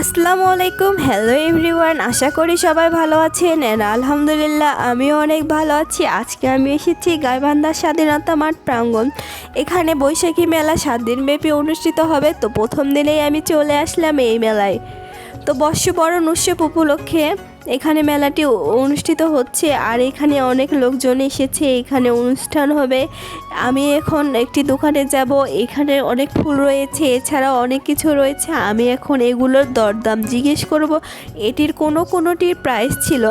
আসসালামু আলাইকুম। Hello everyone আশা করি সবাই ভালো আছেন এর আলহামদুলিল্লাহ আমিও অনেক ভালো আছি। আজকে আমি এসেছি গাইবান্ধা স্বাধীনতা মাঠ প্রাঙ্গণ। এখানে বৈশাখী মেলা সাত দিনব্যাপী অনুষ্ঠিত হবে। তো প্রথম দিনেই আমি চলে আসলাম এই মেলায়। তো বর্ষবরণ উৎসব উপলক্ষে এখানে মেলাটি অনুষ্ঠিত হচ্ছে আর এখানে অনেক লোকজন এসেছে, এখানে অনুষ্ঠান হবে। আমি এখন একটি দোকানে যাব, এখানে অনেক ফুল রয়েছে, এছাড়াও অনেক কিছু রয়েছে। আমি এখন এগুলোর দরদাম জিজ্ঞেস করব। এটির কোনো কোনোটির প্রাইস ছিল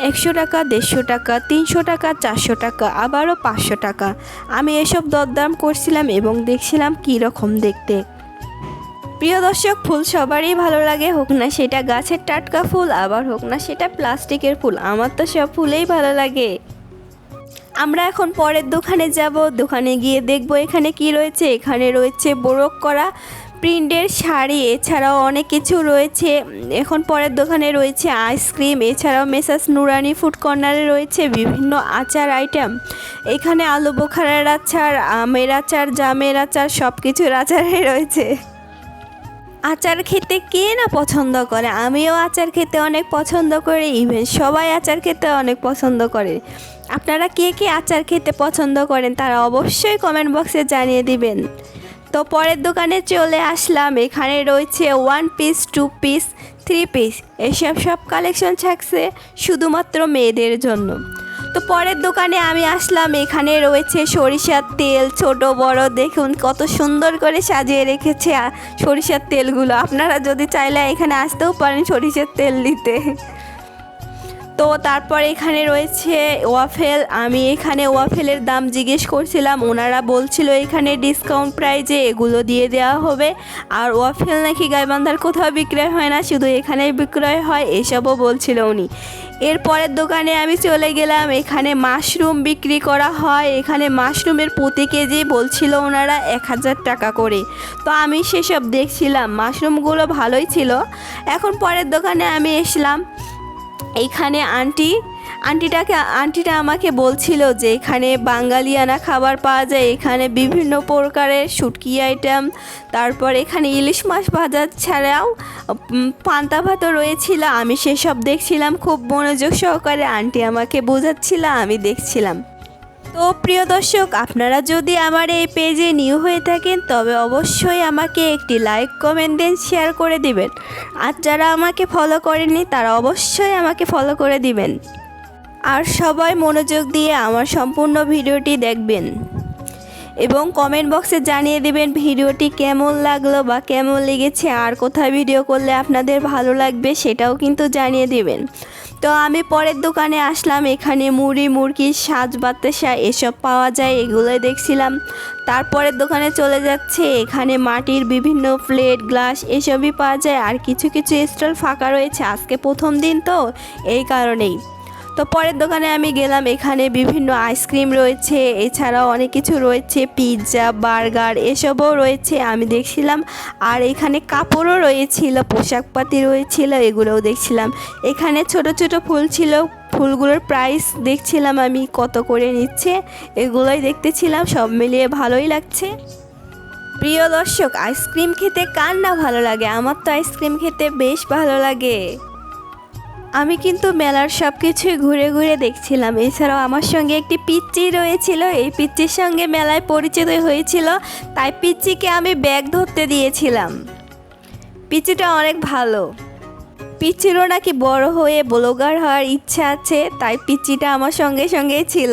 একশো টাকা, দেড়শো টাকা, তিনশো টাকা, চারশো টাকা, আবারও পাঁচশো টাকা। আমি এসব দরদাম করছিলাম এবং দেখছিলাম কী রকম দেখতে। প্রিয় দর্শক, ফুল সবারই ভালো লাগে। হোক না সেটা গাছের টাটকা ফুল, আবার হোক না সেটা প্লাস্টিকের ফুল। আমার তো সব ফুলেই ভালো লাগে। আমরা এখন পরের দোকানে যাব। দোকানে গিয়ে দেখব এখানে কি রয়েছে। এখানে রয়েছে বোরক করা প্রিন্টের শাড়ি, এছাড়াও অনেক কিছু রয়েছে। এখন পরের দোকানে রয়েছে আইসক্রিম, এছাড়াও মেসাস নুরানি ফুড কর্নারে রয়েছে বিভিন্ন আচার আইটেম। এখানে আলু বোখারার আচার, আমের আচার, জামের আচার সব কিছুর আচারে রয়েছে। আচার খেতে কে না পছন্দ করে? আমিও আচার খেতে অনেক পছন্দ করি ইভেন সবাই আচার খেতে অনেক পছন্দ করে। আপনারা কে কে আচার খেতে পছন্দ করেন তারা অবশ্যই কমেন্ট বক্সে জানিয়ে দিবেন। তো পরের দোকানে চলে আসলাম, এখানে রয়েছে one piece two piece three piece এসব সব কালেকশন থাকছে শুধুমাত্র মেয়েদের জন্য। তো পরের দোকানে আমি আসলাম। এখানে রয়েছে সরিষার তেল, ছোট, বড়। দেখুন কত সুন্দর করে সাজিয়ে রেখেছে সরিষার তেলগুলো। আপনারা যদি চাইলে এখানে আসতেও পারেন সরিষার তেল নিতে। তো তারপর এখানে রয়েছে ওয়াফেল। আমি এখানে ওয়াফেলের দাম জিজ্ঞেস করছিলাম, ওনারা বলছিল এখানে ডিসকাউন্ট প্রাইজে এগুলো দিয়ে দেওয়া হবে। আর ওয়াফেল নাকি গাইবান্ধার কোথাও বিক্রয় হয় না, শুধু এখানেই বিক্রয় হয়, এসবও বলছিল উনি। এরপরের দোকানে আমি চলে গেলাম, এখানে মাশরুম বিক্রি করা হয়। এখানে মাশরুমের প্রতি কেজি বলছিল ওনারা এক হাজার টাকা করে। তো আমি সেসব দেখছিলাম, মাশরুমগুলো ভালোই ছিল। এখন পরের দোকানে আমি এসলাম। এইখানে আন্টি, আন্টিটাকে, আন্টিটা আমাকে বলছিল যে এখানে বাঙালিয়ানা খাবার পাওয়া যায়, এখানে বিভিন্ন প্রকারের শুটকি আইটেম তারপর এখানে ইলিশ মাছ ভাজা ছাড়াও পান্তা ভাতও রয়েছিল। আমি সেসব দেখছিলাম, খুব মনোযোগ সহকারে আন্টি আমাকে বোঝাচ্ছিল, আমি দেখছিলাম। তো প্রিয় দর্শক, আপনারা যদি আমার এই পেজে নিউ হয়ে থাকেন, তবে অবশ্যই আমাকে একটি লাইক কমেন্ট দেন শেয়ার করে দিবেন। আর যারা আমাকে ফলো করেনি তারা অবশ্যই আমাকে ফলো করে দিবেন। আর সবাই মনোযোগ দিয়ে আমার সম্পূর্ণ ভিডিওটি দেখবেন। এবং কমেন্ট বক্সে জানিয়ে দিবেন ভিডিওটি কেমন লাগল বা কেমন লেগেছে, আর কোথায় ভিডিও করলে আপনাদের ভালো লাগবে, সেটাও কিন্তু জানিয়ে দিবেন। তো আমি পরের দোকানে আসলাম, এখানে মুড়ি, মুরগি, সাজ, বাতাসা এসব পাওয়া যায়, এগুলোই দেখছিলাম। তারপরের দোকানে চলে যাচ্ছে, এখানে মাটির বিভিন্ন প্লেট, গ্লাস এসবই পাওয়া যায়, আর কিছু কিছু স্টল ফাঁকা রয়েছে, আজকে প্রথম দিন তো, এই কারণেই। তো পরের দোকানে আমি গেলাম, এখানে বিভিন্ন আইসক্রিম রয়েছে, এছাড়াও অনেক কিছু রয়েছে, পিৎজা, বার্গার এসবও রয়েছে আমি দেখছিলাম। আর এখানে কাপড়ও রয়েছিল, পোশাকপাতি রয়েছিল, এগুলোও দেখছিলাম। এখানে ছোট ছোট ফুল ছিল, ফুলগুলোর প্রাইস দেখছিলাম আমি কত করে নিচ্ছে, এগুলোই দেখতেছিলাম, সব মিলিয়ে ভালোই লাগছে। প্রিয় দর্শক, আইসক্রিম খেতে কার না ভালো লাগে? আমার তো আইসক্রিম খেতে বেশ ভালো লাগে। আমি কিন্তু মেলার সব কিছুই ঘুরে ঘুরে দেখছিলাম। এছাড়াও আমার সঙ্গে একটি পিচ্চি রয়েছিল। এই পিচ্চির সঙ্গে মেলায় পরিচিত হয়েছিল। তাই পিচ্চিকে আমি ব্যাগ ধরতে দিয়েছিলাম। পিচ্চিটা অনেক ভালো। পিচ্চিরও নাকি বড় হয়ে ব্লগার হওয়ার ইচ্ছা আছে, তাই পিচ্চিটা আমার সঙ্গে সঙ্গেই ছিল।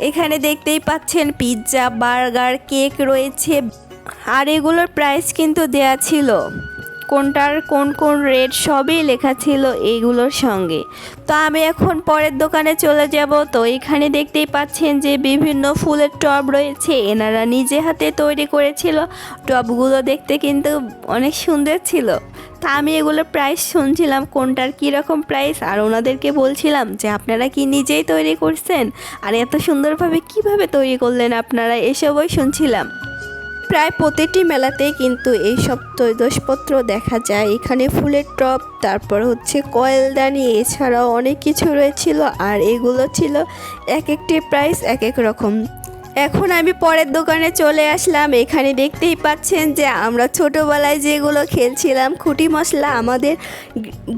এখানে দেখতেই পাচ্ছেন পিৎজা, বার্গার, কেক রয়েছে। আর এগুলোর প্রাইস কিন্তু দেয়া ছিল। কোনটার কোন কোন রেট সবই লেখা ছিল এইগুলোর সঙ্গে। তো আমি এখন পরের দোকানে চলে যাব। তো এখানে দেখতেই পাচ্ছেন যে বিভিন্ন ফুলের টব রয়েছে। এনারা নিজে হাতে তৈরি করেছিল। টবগুলো দেখতে কিন্তু অনেক সুন্দর ছিল। তা আমি এগুলোর প্রাইস শুনছিলাম, কোনটার কী রকম প্রাইস আর ওনাদেরকে বলছিলাম যে আপনারা কি নিজেই তৈরি করছেন? আর এত সুন্দরভাবে কীভাবে তৈরি করলেন আপনারা? এসবই শুনছিলাম। প্রায় প্রতিটি মেলাতেই কিন্তু এই সব তৈদসপত্র দেখা যায়। এখানে ফুলের টপ তারপর হচ্ছে কয়েলদানি এছাড়াও অনেক কিছু রয়েছিল। আর এগুলো ছিল এক একটি প্রাইস এক এক রকম। এখন আমি পরের দোকানে চলে আসলাম। এখানে দেখতেই পাচ্ছেন যে আমরা ছোটোবেলায় যেগুলো খেলছিলাম, খুঁটি মশলা, আমাদের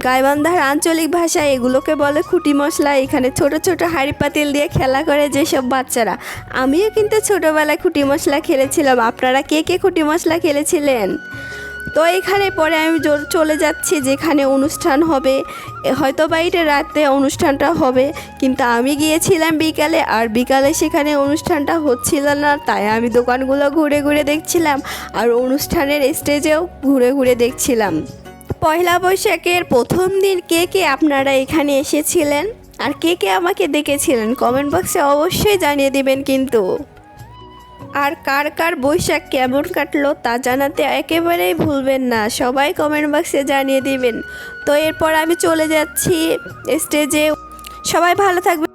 গাইবান্ধার আঞ্চলিক ভাষায় এগুলোকে বলে খুঁটি মশলা। এখানে ছোট ছোট হাঁড়ি পাতিল দিয়ে খেলা করে যেসব বাচ্চারা। আমিও কিন্তু ছোটোবেলায় খুঁটি মশলা খেলেছিলাম। আপনারা কে কে খুঁটি মশলা খেলেছিলেন? তো এখানে পরে আমি চলে যাচ্ছি যেখানে অনুষ্ঠান হবে। হয়তো বা এটা রাতে অনুষ্ঠানটা হবে, কিন্তু আমি গিয়েছিলাম বিকালে আর বিকালে সেখানে অনুষ্ঠানটা হচ্ছিল না, তাই আমি দোকানগুলো ঘুরে ঘুরে দেখছিলাম আর অনুষ্ঠানের স্টেজেও ঘুরে ঘুরে দেখছিলাম। পয়লা বৈশাখের প্রথম দিন কে কে আপনারা এখানে এসেছিলেন? আর কে কে আমাকে দেখেছিলেন? কমেন্ট বক্সে অবশ্যই জানিয়ে দিবেন কিন্তু। আর কার কার বৈশাখ কেমন কাটলো তা জানাতে একেবারেই ভুলবেন না। সবাই কমেন্ট বক্সে জানিয়ে দিবেন। তো এরপর আমি চলে যাচ্ছি স্টেজে সবাই ভালো থাকবে